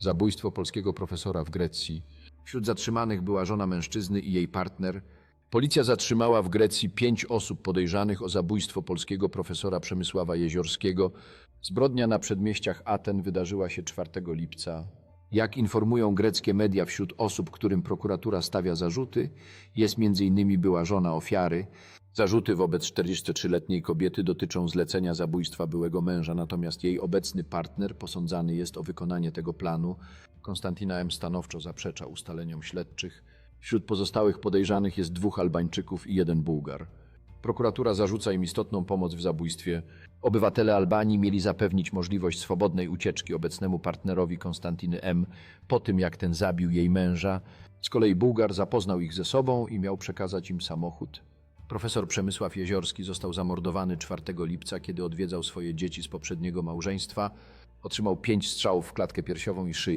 Zabójstwo polskiego profesora w Grecji. Wśród zatrzymanych była żona mężczyzny i jej partner. Policja zatrzymała w Grecji pięć osób podejrzanych o zabójstwo polskiego profesora Przemysława Jeziorskiego. Zbrodnia na przedmieściach Aten wydarzyła się 4 lipca. Jak informują greckie media, wśród osób, którym prokuratura stawia zarzuty, jest m.in. była żona ofiary. Zarzuty wobec 43-letniej kobiety dotyczą zlecenia zabójstwa byłego męża, natomiast jej obecny partner posądzany jest o wykonanie tego planu. Konstantina M. stanowczo zaprzecza ustaleniom śledczych. Wśród pozostałych podejrzanych jest dwóch Albańczyków i jeden Bułgar. Prokuratura zarzuca im istotną pomoc w zabójstwie. Obywatele Albanii mieli zapewnić możliwość swobodnej ucieczki obecnemu partnerowi Konstantiny M. po tym, jak ten zabił jej męża. Z kolei Bułgar zapoznał ich ze sobą i miał przekazać im samochód. Profesor Przemysław Jeziorski został zamordowany 4 lipca, kiedy odwiedzał swoje dzieci z poprzedniego małżeństwa. Otrzymał pięć strzałów w klatkę piersiową i szyję.